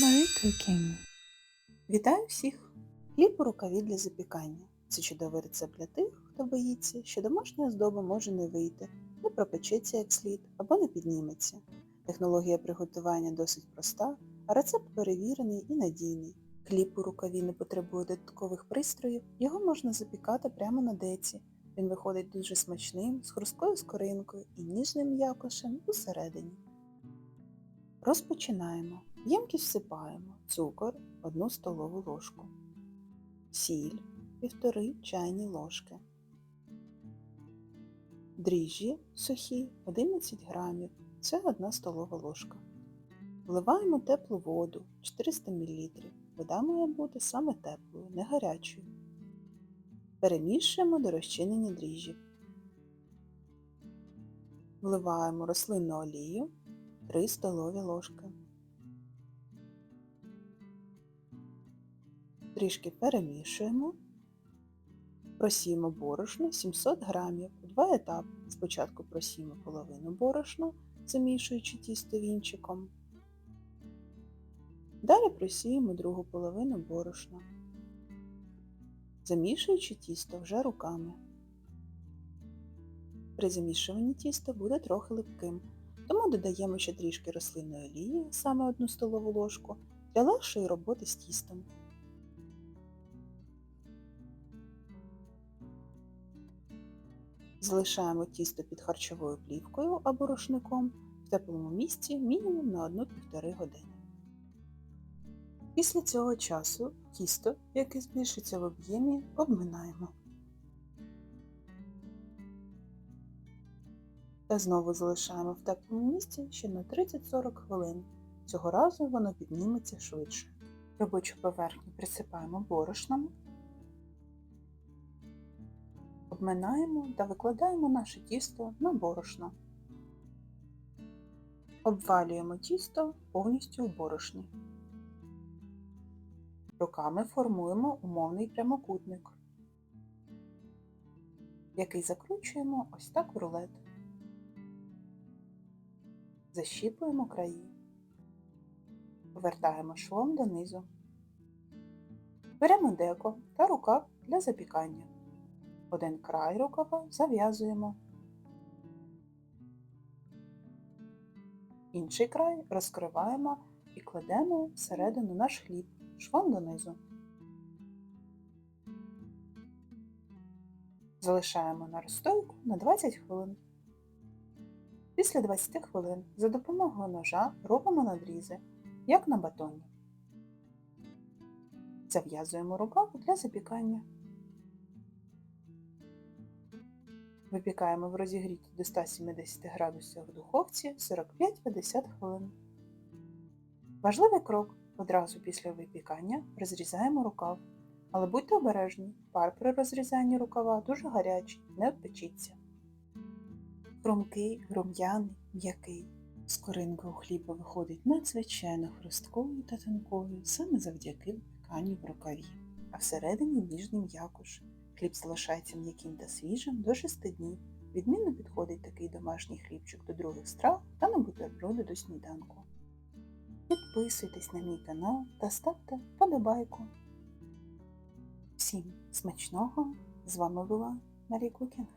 Marie Cooking. Вітаю всіх! Хліб у рукаві для запікання. Це чудовий рецепт для тих, хто боїться, що домашня оздоба може не вийти, не пропечеться як слід або не підніметься. Технологія приготування досить проста, а рецепт перевірений і надійний. Хліб у рукаві не потребує додаткових пристроїв, його можна запікати прямо на деці. Він виходить дуже смачним, з хрусткою скоринкою і ніжним м'якошем усередині. Розпочинаємо. В Ємкість всипаємо цукор 1 столову ложку, сіль 1,5 чайні ложки, дріжджі сухі 11 грамів, це 1 столова ложка. Вливаємо теплу воду 400 мл. Вода має бути саме теплою, не гарячою. Перемішуємо до розчинення дріжджів. Вливаємо рослинну олію 3 столові ложки. Трішки перемішуємо. Просіємо борошно 700 грамів у два етапи. Спочатку просіємо половину борошна, замішуючи тісто вінчиком. Далі просіємо другу половину борошна, замішуючи тісто вже руками. При замішуванні тісто буде трохи липким, тому додаємо ще трішки рослинної олії, саме 1 столову ложку, для легшої роботи з тістом. Залишаємо тісто під харчовою плівкою або рушником в теплому місці мінімум на 1-1,5 години. Після цього часу тісто, яке збільшиться в об'ємі, обминаємо. Та знову залишаємо в теплому місці ще на 30-40 хвилин. Цього разу воно підніметься швидше. Робочу поверхню присипаємо борошном, обминаємо та викладаємо наше тісто на борошно. Обвалюємо тісто повністю в борошні. Руками формуємо умовний прямокутник, який закручуємо ось так у рулет. Защіпуємо краї. Повертаємо швом донизу. Беремо деко та рукав для запікання. Один край рукава зав'язуємо. Інший край розкриваємо і кладемо всередину наш хліб швом донизу. Залишаємо на розстойку на 20 хвилин. Після 20 хвилин за допомогою ножа робимо надрізи, як на батоні. Зав'язуємо рукав для запікання. Випікаємо в розігріті до 170 градусів в духовці 45-50 хвилин. Важливий крок одразу після випікання розрізаємо рукав. Але будьте обережні, пар при розрізанні рукава дуже гарячий, не обпечіться. Хрумкий, рум'яний, м'який. Скоринка у хліба виходить надзвичайно хрусткою та тонкою саме завдяки випіканню в рукаві, а всередині ніжний м'якуш. Хліб залишається м'яким та свіжим до 6 днів. Відмінно підходить такий домашній хлібчик до других страв та на бутерброди до сніданку. Підписуйтесь на мій канал та ставте вподобайку. Всім смачного! З вами була Марія Кукінг.